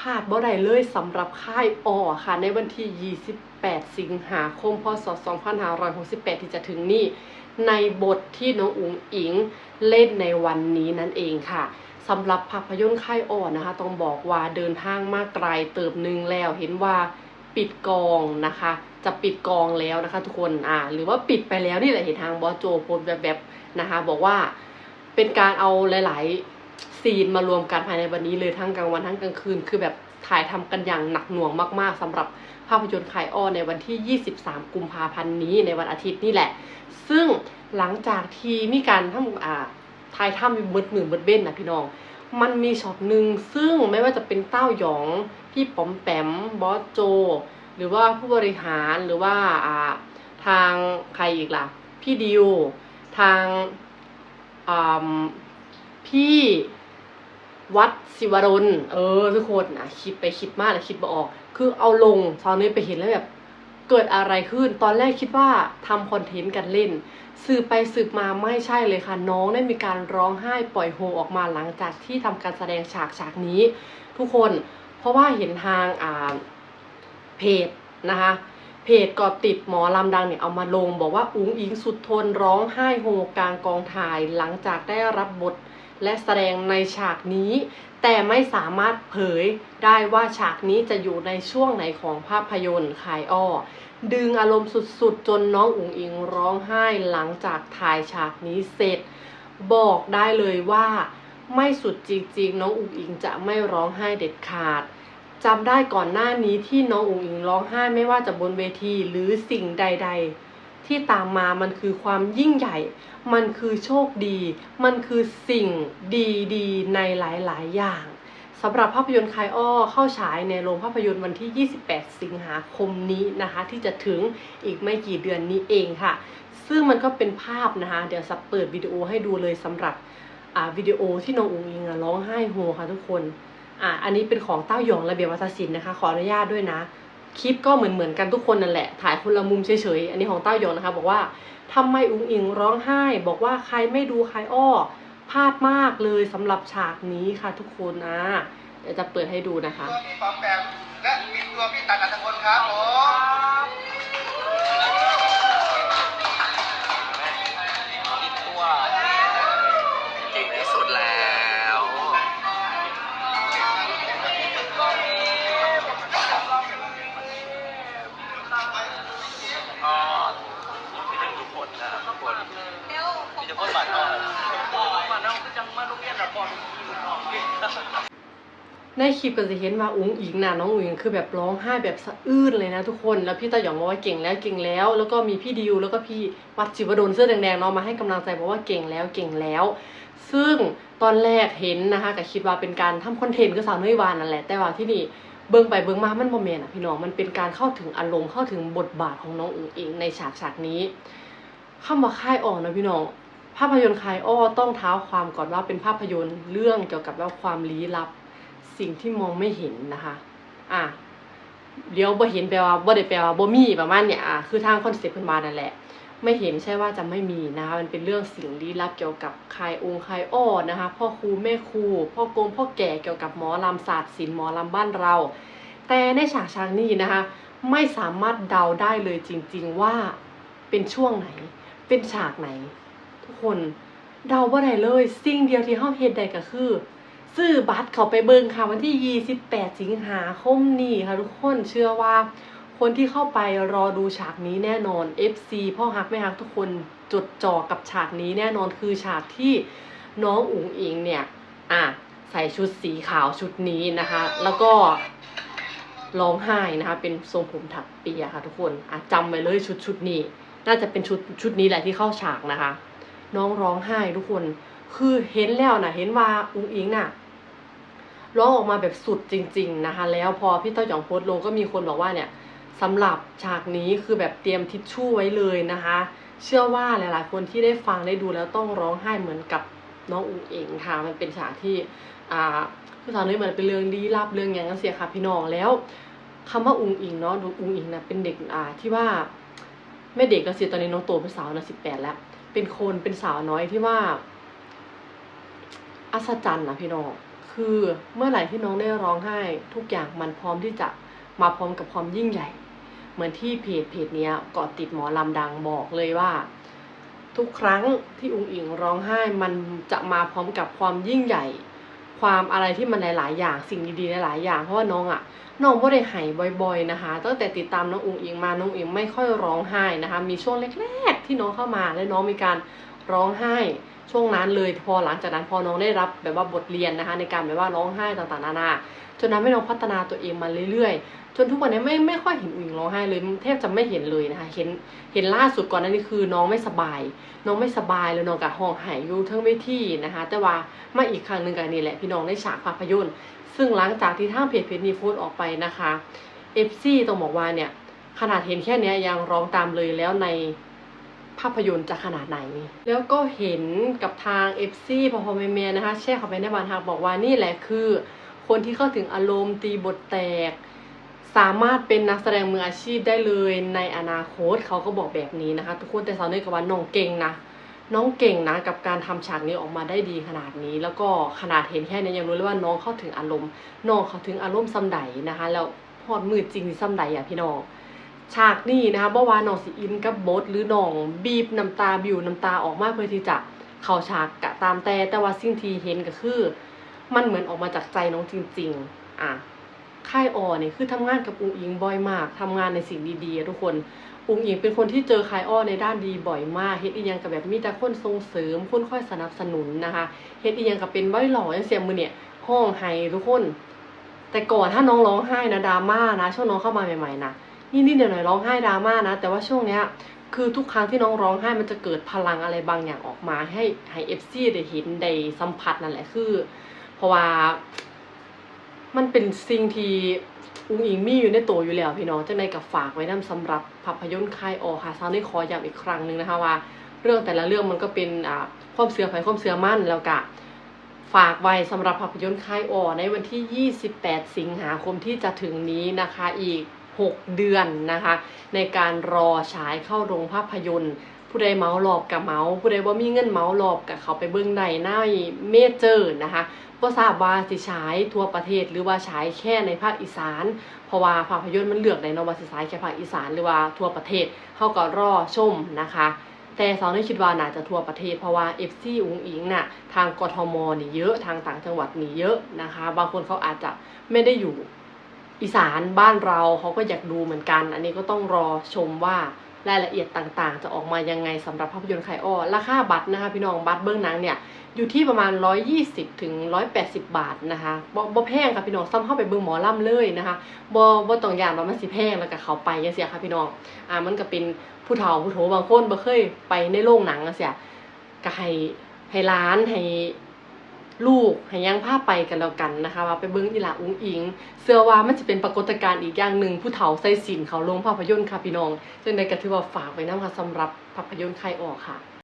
พลาดบ่ได้เลยสำหรับค่ายออค่ะ ในวันที่ 28 สิงหาคม พศ 2568 ที่จะถึงนี้ ในบทที่น้องอุ๋งอิงเล่นในวันนี้นั่นเองค่ะสำหรับภาพยนตร์ค่ายอ่อนนะคะ ต้องบอกว่าเดินทางมากไกลเติบหนึ่งแล้วเห็นว่าปิดกองนะคะ จะปิดกองแล้วนะคะทุกคนอ่าหรือว่าปิดไปแล้วนี่แหละเห็นทางบอสโจโพสต์แบบนะคะ บอกว่าเป็นการเอาหลาย ๆ ซีนมารวมกันภายในวันนี้เลยทั้งกลางวันทั้งกลางคืน คือแบบถ่ายทำกันอย่างหนักหน่วงมาก ๆสำหรับภาพยนตร์ขายอ้อในวันที่ 23 กุมภาพันธ์นี้ในวันอาทิตย์นี่แหละ ซึ่งหลังจากที่มีการทำอ่าถ่ายทำมืดหมื่นมืดเบ้นนะพี่น้อง มันมีช็อตหนึ่งซึ่งไม่ว่าจะเป็นเต้าหยอง พี่ป๋อมแปมบอสโจ หรือว่าผู้บริหารหรือว่าอ่าทางใครอีกล่ะ พี่ดิว ทางอ่าพี่ วัดศิวรนเออทุกคนนะคิดไปคิดมากเลยคิดบ่ออก คือเอาลงตอนนี้ไปเห็นแล้วแบบเกิดอะไรขึ้น ตอนแรกคิดว่าทำคอนเทนต์กันเล่น สืบไปสืบมาไม่ใช่เลยค่ะ น้องได้มีการร้องไห้ปล่อยโฮออกมาหลังจากที่ทำการแสดงฉากฉากนี้ ทุกคนเพราะว่าเห็นทางอ่าเพจนะคะเพจก็ติดหมอลำดังเนี่ยเอามาลง บอกว่าอุ้งอิงสุดทนร้องไห้โฮกลางกองถ่าย หลังจากได้รับบท และแสดงในฉากนี้ แต่ไม่สามารถเผยได้ว่าฉากนี้จะอยู่ในช่วงไหนของภาพยนตร์ขายอ้อ ดึงอารมณ์สุดๆ จนน้องอุ๋งอิงร้องไห้หลังจากถ่ายฉากนี้เสร็จ บอกได้เลยว่า ไม่สุดจริงๆ น้องอุ๋งอิงจะไม่ร้องไห้เด็ดขาดจำได้ก่อนหน้านี้ที่น้องอุ๋งอิงร้องไห้ไม่ว่าจะบนเวทีหรือสิ่งใด ๆ ที่ตามมามันคือความยิ่งใหญ่ มันคือโชคดี มันคือสิ่งดีๆ ในหลายๆ อย่างสำหรับภาพยนตร์คายอ้อเข้าฉายในโรงภาพยนตร์วันที่ 28 สิงหาคมนี้นะคะ ที่จะถึงอีกไม่กี่เดือนนี้เองค่ะ ซึ่งมันก็เป็นภาพนะคะ เดี๋ยวสับเปิดวิดีโอให้ดูเลยสำหรับวิดีโอที่น้องอุ๋งอิงร้องไห้โฮค่ะทุกคนอ่าอันนี้เป็นของเต้าหยองระเบียบวัฒนศิลป์นะคะ ขออนุญาตด้วยนะ คลิปก็เหมือนเหมือนๆกันทุกคนนั่นแหละ ถ่ายคนละมุมเฉยๆ อันนี้ของเต้าหยองนะคะ บอกว่าทำไมอุ้งอิงร้องไห้ บอกว่าใครไม่ดูใครอ้อพลาดมากเลยสำหรับฉากนี้ค่ะทุกคนนะเดี๋ยวจะเปิดให้ดูนะคะตัวพี่ปอมแปมและมีตัวพี่ตันอัตพลครับผม ในคลิปก็จะเห็นว่าอุ้งอิงน่ะน้องอุ๋งคือแบบร้องไห้แบบสะอื้นเลยนะทุกคนแล้วพี่ตาหยองบอกว่าเก่งแล้วเก่งแล้ว แล้วก็มีพี่ดิวแล้วก็พี่วัดจิวดลเสื้อแดงๆเนาะมาให้กำลังใจบอกว่าเก่งแล้วเก่งแล้ว ซึ่งตอนแรกเห็นนะคะก็คิดว่าเป็นการทำคอนเทนต์ก็สาวน้อยวานนั่นแหละแต่ว่าที่นี่เบิ่งไปเบิ่งมามันโมเมนอะพี่น้องมันเป็นการเข้าถึงอารมณ์เข้าถึงบทบาทของน้องอุ๋งอิงในฉากฉากนี้คำว่าค่ายอ่อนนะพี่น้อง ภาพยนตร์คายอ้อต้องเท้าความก่อนว่าเป็นภาพยนตร์เรื่องเกี่ยวกับว่าความลี้ลับ สิ่งที่มองไม่เห็นนะคะอะเดี๋ยวบ่เห็นแปลว่าบ่ได้แปลว่าบ่มีประมาณเนี่ยอะคือทางคอนเซ็ปต์เพิ่นมานั่นแหละ ไม่เห็นใช่ว่าจะไม่มีนะคะมันเป็นเรื่องสิ่งลี้ลับเกี่ยวกับคายองค์คายอ้อนะคะพ่อครูแม่ครูพ่อกงพ่อแก่เกี่ยวกับหมอลำศาสตร์ศิลป์หมอลำบ้านเรา แต่ในฉากฉากนี้นะคะ ไม่สามารถเดาได้เลยจริง ๆว่าเป็นช่วงไหน เป็นฉากไหน ทุกคนเดาบ่ได้เลย สิ่งเดียวที่เฮาเฮ็ดได้ก็คือ ซื้อบัตรเขาไปเบิ่งค่ะวันที่ 28 สิงหาคมนี้ค่ะทุกคนเชื่อว่า คนที่เข้าไปรอดูฉากนี้แน่นอน FC พ่อฮักแม่ฮักทุกคนจดจ่อกับฉากนี้แน่นอนคือฉากที่น้องอุ๋งอิงเนี่ย อะใส่ชุดสีขาวชุดนี้นะคะ แล้วก็ร้องไห้นะคะ เป็นทรงผมถักเปียค่ะทุกคนอะจำไว้เลยชุดชุดนี้ น่าจะเป็นชุดชุดนี้แหละที่เข้าฉากนะคะ น้องร้องไห้ทุกคน คือเห็นแล้วนะเห็นว่าอุ้งอิงน่ะร้องออกมาแบบสุดจริง ๆนะคะ แล้วพอพี่เต้าหยองโพสต์ลงก็มีคนบอกว่าเนี่ยสำหรับฉากนี้คือแบบเตรียมทิชชู่ไว้เลยนะคะ เชื่อว่าหลายๆ คนที่ได้ฟังได้ดูแล้วต้องร้องไห้เหมือนกับน้องอุ๋งอิงค่ะ มันเป็นฉากที่อ่าคือตอนนี้มันเป็นเรื่องลี้ลับเรื่องอย่างนั้นเสียค่ะพี่น้องแล้วคำว่าอุ๋งอิงเนาะดูอุ๋งอิงนะเป็นเด็กอ่าที่ว่าไม่เด็กก็สิตอนนี้น้องโตเป็นสาวนะสิบแปดแล้ว เป็นคนเป็นสาวน้อยที่ว่า อัศจรรย์นะพี่น้อง คือเมื่อไหร่ที่น้องได้ร้องไห้ ทุกอย่างมันพร้อมที่จะมาพร้อมกับความยิ่งใหญ่ เหมือนที่เพจเพจเนี้ยเกาะติดหมอลำดังบอกเลยว่า ทุกครั้งที่อุงอิงร้องไห้มันจะมาพร้อมกับความยิ่งใหญ่ ความอะไรที่มันหลาย ๆ อย่างสิ่งดีๆหลายๆอย่าง เพราะว่าน้องอะน้องบ่ได้หายบ่อยๆนะคะ ตั้งแต่ติดตามน้องอุงอิงมาน้องอุงอิงไม่ค่อยร้องไห้นะคะ มีช่วงแรก ๆ ที่น้องเข้ามาและน้องมีการร้องไห้ ช่วงนั้นเลยพอหลังจากนั้นพอน้องได้รับแบบว่าบทเรียนนะคะ ในการแบบว่าร้องไห้ต่างๆนานาจนทำให้น้องพัฒนาตัวเองมาเรื่อยๆ จนทุกวันนี้ไม่ไม่ค่อยเห็นอุ๋งอิงร้องไห้เลยแทบจะไม่เห็นเลยนะคะ เห็นเห็นล่าสุดก่อนนั้นนี่คือน้องไม่สบาย น้องไม่สบายแล้วน้องกับห้องหายอยู่ทั้งเวทีนะคะ แต่ว่ามาอีกครั้งหนึ่งกันนี่แหละพี่น้องได้ฉากภาพยนตร์ ซึ่งหลังจากที่ทางเพจเพจนี้โพสต์ออกไปนะคะเอฟซีต้องบอกว่าเนี่ยขนาดเห็นแค่นี้ยังร้องตามเลยแล้วใน ภาพยนตร์จะขนาดไหน แล้วก็เห็นกับทาง FC พอพอเมียนะคะแชร์เขาไปในบานทางบอกว่านี่แหละคือ คนที่เข้าถึงอารมณ์ตีบทแตก สามารถเป็นนักแสดงมืออาชีพได้เลยในอนาคตเขาก็บอกแบบนี้นะคะ ทุกคนแต่สาวเนยกับว่าน้องเก่งนะน้องเก่งนะกับการทำฉากนี้ออกมาได้ดีขนาดนี้ แล้วก็ขนาดเห็นแค่นี้ยังรู้เลยว่าน้องเข้าถึงอารมณ์น้องเข้าถึงอารมณ์ซ้ำใดนะคะ แล้วพอดมือจริงสิซ้ำใดอะพี่น้อง ฉากนี้นะคะบ่อวานน้องสิอินกับบทหรือน้องบีบน้ำตาบิวน้ำตาออกมาเพื่อที่จะเข้าฉากกะตามแต่แต่ว่าสิ่งที่เห็นก็คือ มันเหมือนออกมาจากใจน้องจริง ๆ อะค่ายออเนี่ยคือทำงานกับอุงอิงบ่อยมากทำงานในสิ่งดีๆทุกคนอุงอิงเป็นคนที่เจอค่ายอ้อในด้านดีบ่อยมากเฮ็ดอีหยังกับแบบมีแต่คนส่งเสริมคนค่อยสนับสนุนนะคะเฮ็ดอีหยังกับเป็นไว้หล่ออย่างเสียมือเนี่ยห้องไห้ทุกคน แต่ก่อนถ้าน้องร้องไห้นะดราม่านะช่วงน้องเข้ามาใหม่ๆนะ นี่นี่เดี๋ยวหน่อยร้องไห้ดราม่านะ แต่ว่าช่วงเนี้ยคือทุกครั้งที่น้องร้องไห้มันจะเกิดพลังอะไรบางอย่างออกมา ให้ให้เอฟซีได้เห็นได้สัมผัสนั่นแหละคือ เพราะว่า มันเป็นสิ่งที่อุ้งอิงมีอยู่ในตัวอยู่แล้วพี่น้องจังใดกับฝากไว้นํสำหรับภาพยนตร์ค่ายออค่ะซาวนี่ขอย้ำอีกครั้งหนึ่งนะคะว่า เรื่องแต่ละเรื่องมันก็เป็นอ่าความเสื่อไผความเสื่อมั่นแล้วก็ฝากไว้สำหรับภาพยนตร์ค่ายออในวันที่ 28 สิงหาคมที่จะถึงนี้นะคะอีก 6 เดือนนะคะ ในการรอฉายเข้าโรงภาพยนตร์ ผู้ใดเมาหลอบกับเมาผู้ใดว่ามีเงินเมาหลอบกับเขาไปเบิ่งในหน้าเมเจอร์นะคะบ่ทราบว่าสิฉายทั่วประเทศหรือว่าฉายแค่ในภาคอีสาน เพราะว่าภาพยนตร์มันเลือกได้เนว่าสิฉายแค่ภาคอีสานหรือว่าทั่วประเทศเฮาก็รอชมนะคะแต่สาวนี่คิดว่าน่าจะทั่วประเทศเพราะว่า FC อุงอิงน่ะทางกทมนี่เยอะทางต่างจังหวัดนี่เยอะนะคะ บางคนเขาอาจจะไม่ได้อยู่ อีสานบ้านเราเขาก็อยากดูเหมือนกัน อันนี้ก็ต้องรอชมว่ารายละเอียดต่างๆ จะออกมายังไงสำหรับภาพยนตร์ไคอ้อราคาบัตรนะคะพี่น้องบัตรเบื้องหนังเนี่ยอยู่ที่ประมาณ 120ถึง180 บาทนะคะบ่บ่แพงค่ะพี่น้องซ้ำเข้าไปเบิ่งหมอลำเลยนะคะบ่บ่ต้องยานว่ามันสิแพงแล้วก็เขาไปจังซี่ค่ะพี่น้องอ่ามันก็เป็นผู้เฒ่าผู้โถบางคนบ่เคยไปในโรงหนังจังซี่ก็ให้ให้ร้านให้ ลูกให้ยังพาไปกันแล้วกันนะคะ ว่าไปเบิ้งอีหลาอุ้งอิง เสื้อว่ามันจะเป็นปรากฏการณ์อีกอย่างหนึ่งผู้เฒ่าใส่สินเขาลงภาพยนตร์ค่ะพี่น้องจึงได้ก็ถือว่าฝากไว้นำค่ะสำหรับภาพยนตร์ใครออกค่ะ